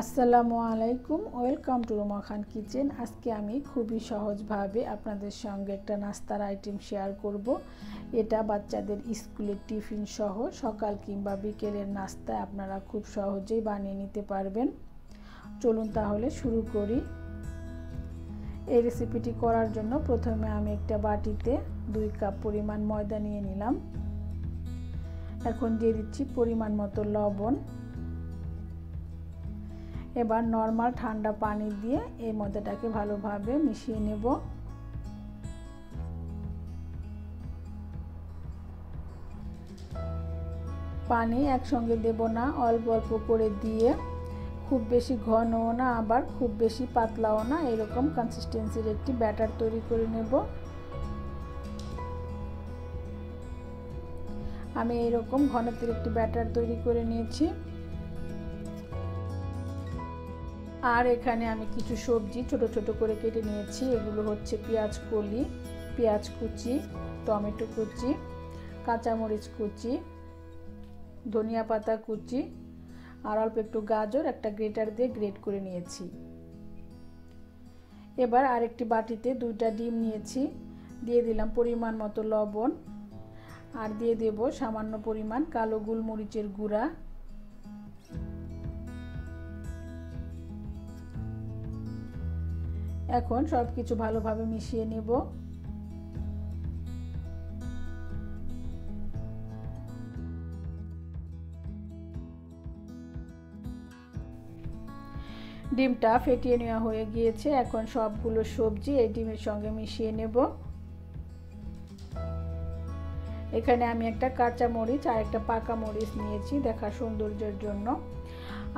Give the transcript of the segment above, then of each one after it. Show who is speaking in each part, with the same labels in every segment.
Speaker 1: আসসালামু আলাইকুম, welcome to Ruma Khan kitchen. আজকে আমি খুবই সহজভাবে আপনাদের সঙ্গে একটা নাস্তার আইটেম শেয়ার করব। এটা বাচ্চাদের স্কুলের টিফিন সহ সকাল কিংবা বিকেলের নাস্তায় আপনারা খুব সহজেই বানিয়ে নিতে পারবেন। চলুন তাহলে শুরু করি। এই রেসিপিটি করার জন্য প্রথমে আমি একটা বাটিতে দুই কাপ পরিমাণ ময়দা নিয়ে নিলাম। এখন দিয়ে দিচ্ছি পরিমাণ মতো লবণ। এবার নর্মাল ঠান্ডা পানি দিয়ে এই ময়দাটাকে ভালোভাবে মিশিয়ে নেব। পানি একসঙ্গে দেব না, অল্প অল্প করে দিয়ে। খুব বেশি ঘনও না, আবার খুব বেশি পাতলাও না, এরকম কনসিস্টেন্সির একটি ব্যাটার তৈরি করে নেব। আমি এরকম ঘনত্বের একটি ব্যাটার তৈরি করে নিয়েছি। আর এখানে আমি কিছু সবজি ছোট ছোট করে কেটে নিয়েছি। এগুলো হচ্ছে পেঁয়াজ কলি, পেঁয়াজ কুচি, টমেটো কুচি, কাঁচামরিচ কুচি, ধনিয়া পাতা কুচি আর অল্প একটু গাজর একটা গ্রেটার দিয়ে গ্রেট করে নিয়েছি। এবার আরেকটি বাটিতে দুইটা ডিম নিয়েছি। দিয়ে দিলাম পরিমাণ মতো লবণ আর দিয়ে দেব সামান্য পরিমাণ কালো গোলমরিচের গুঁড়া। এখন সব কিছু ভালোভাবে মিশিয়ে নেব। ডিমটা ফেটিয়ে নেওয়া হয়ে গিয়েছে। এখন সবগুলো সবজি এই ডিমের সঙ্গে মিশিয়ে নেব। এখানে আমি একটা কাঁচা মরিচ আর একটা পাকা মরিচ নিয়েছি দেখা সৌন্দর্যের জন্য।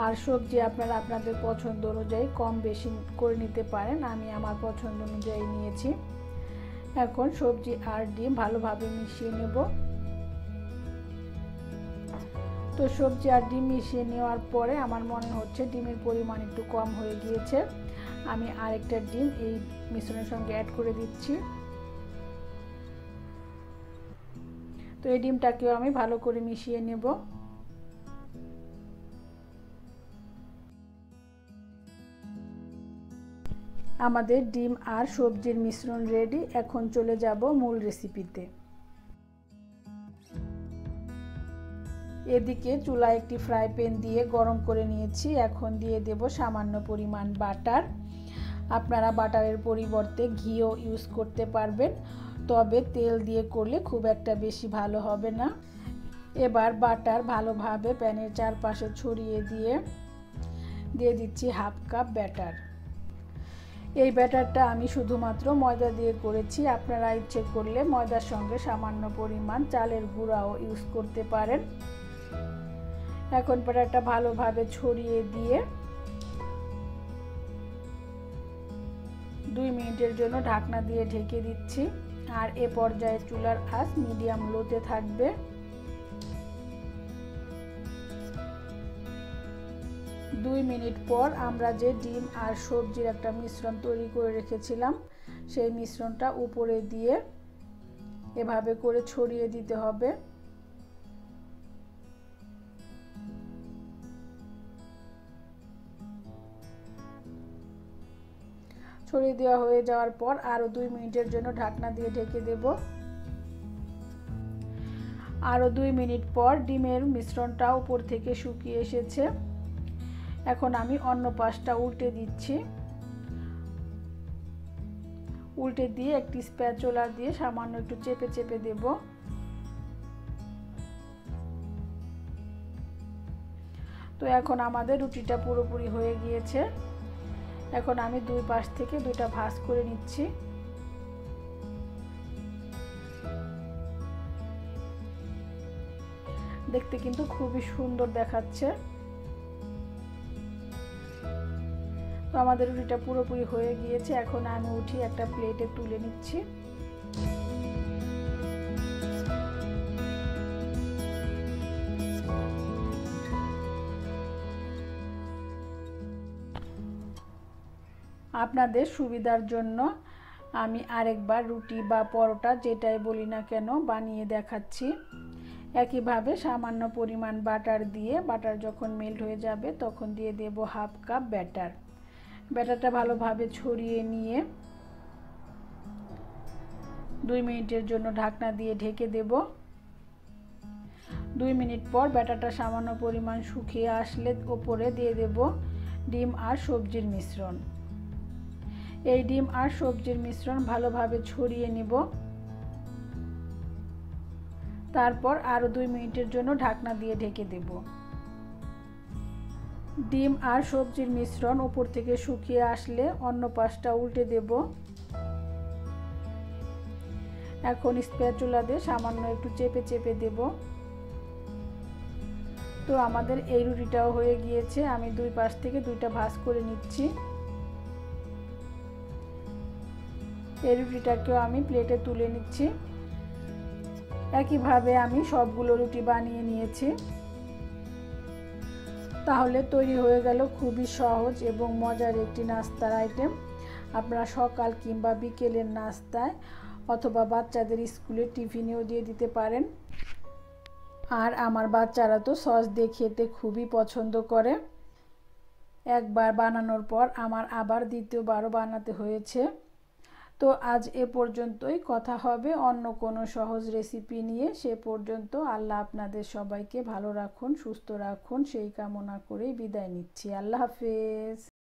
Speaker 1: আর সবজি আপনারা আপনাদের পছন্দ অনুযায়ী কম বেশি করে নিতে পারেন। আমি আমার পছন্দ অনুযায়ী নিয়েছি। এখন সবজি আর ডিম ভালোভাবে মিশিয়ে নেব। তো সবজি আর ডিম মিশিয়ে নেওয়ার পরে আমার মনে হচ্ছে ডিমের পরিমাণ একটু কম হয়ে গিয়েছে। আমি আরেকটা ডিম এই মিশ্রণের সঙ্গে অ্যাড করে দিচ্ছি। তো এই ডিমটাকেও আমি ভালো করে মিশিয়ে নেব। আমাদের ডিম আর সবজির মিশ্রণ রেডি এখন চলে যাব মূল রেসিপিতে এদিকে চুলা একটি ফ্রাই প্যান দিয়ে গরম করে নিয়েছি, এখন দিয়ে দেব সামান্য পরিমাণ বাটার আপনারা বাটারের পরিবর্তে ঘিও ইউজ করতে পারবেন, তবে তেল দিয়ে করলে খুব একটা বেশি ভালো হবে না। এবার বাটার ভালোভাবে প্যানের চারপাশে ছড়িয়ে দিয়ে দিয়ে দিচ্ছি হাফ কাপ ব্যাটার এই ব্যাটারটা আমি শুধুমাত্র ময়দা দিয়ে করেছি। আপনারা ইচ্ছে করলে ময়দার সঙ্গে সামান্য পরিমাণ চালের গুঁড়াও ইউজ করতে পারেন। এখন ব্যাটারটা ভালোভাবে ছড়িয়ে দিয়ে দুই মিনিটের জন্য ঢাকনা দিয়ে ঢেকে দিচ্ছি। আর এ পর্যায়ে চুলার আঁচ মিডিয়াম লোতে থাকবে। দুই মিনিট পর আমরা যে ডিম আর সবজির একটা মিশ্রণ তৈরি করে রেখেছিলাম, সেই মিশ্রণটা উপরে দিয়ে এভাবে করে ছড়িয়ে দিতে হবে। ছড়িয়ে দেওয়া হয়ে যাওয়ার পর আরও দুই মিনিটের জন্য ঢাকনা দিয়ে ঢেকে দেব। আরও দুই মিনিট পর ডিমের মিশ্রণটা উপর থেকে শুকিয়ে এসেছে। এখন আমি অন্য পাশটা উল্টে দিচ্ছি। উল্টে দিয়ে একটি স্প্যাচোলা দিয়ে সামান্য একটু চেপে চেপে দেব। তো এখন আমাদের রুটিটা পুরোপুরি হয়ে গিয়েছে। এখন আমি দুই পাশ থেকে দুটা ভাঁজ করে নিচ্ছি। দেখতে কিন্তু খুবই সুন্দর দেখাচ্ছে। আমাদের রুটিটা পুরোপুরি হয়ে গিয়েছে। এখন আমি উঠি, একটা প্লেটে তুলে নিচ্ছি। আপনাদের সুবিধার জন্য আমি আরেকবার রুটি বা পরোটা যেটাই বলি না কেন বানিয়ে দেখাচ্ছি। একইভাবে সামান্য পরিমাণ বাটার দিয়ে, বাটার যখন মেল্ট হয়ে যাবে তখন দিয়ে দেব হাফ কাপ ব্যাটার ব্যাটারটা ভালোভাবে ছড়িয়ে নিয়ে দুই মিনিটের জন্য ঢাকনা দিয়ে ঢেকে দেব। দুই মিনিট পর ব্যাটারটা সামান্য পরিমাণ শুকিয়ে আসলে ওপরে দিয়ে দেব ডিম আর সবজির মিশ্রণ। এই ডিম আর সবজির মিশ্রণ ভালোভাবে ছড়িয়ে নিব। তারপর আরও দুই মিনিটের জন্য ঢাকনা দিয়ে ঢেকে দেব। ডিম আর সবজির মিশ্রণ উপর থেকে শুকিয়ে আসলে অন্য পাশটা উল্টে দেব। এখন স্প্যাচুলা দিয়ে সামান্য একটু চেপে চেপে দেব। তো আমাদের এই রুটিটাও হয়ে গিয়েছে। আমি দুই পাশ থেকে দুইটা ভাজ করে নিচ্ছি। এই রুটিটাকেও আমি প্লেটে তুলে নিচ্ছি। একইভাবে আমি সবগুলো রুটি বানিয়ে নিয়েছি। তাহলে তৈরি হয়ে গেল খুবই সহজ এবং মজার একটি নাস্তার আইটেম আপনারা সকাল কিংবা বিকেলের নাস্তায় অথবা বাচ্চাদের স্কুলে টিফিনেও দিয়ে দিতে পারেন। আর আমার বাচ্চারা তো সস দিয়ে খেতে খুবই পছন্দ করে। একবার বানানোর পর আমার আবার দ্বিতীয়বারও বানাতে হয়েছে। তো আজ এ পর্যন্তই। কথা হবে অন্য কোনো সহজ রেসিপি নিয়ে। সে পর্যন্ত আল্লাহ আপনাদের সবাইকে ভালো রাখুন, সুস্থ রাখুন। সেই কামনা করেই বিদায় নিচ্ছি। আল্লাহ হাফেজ।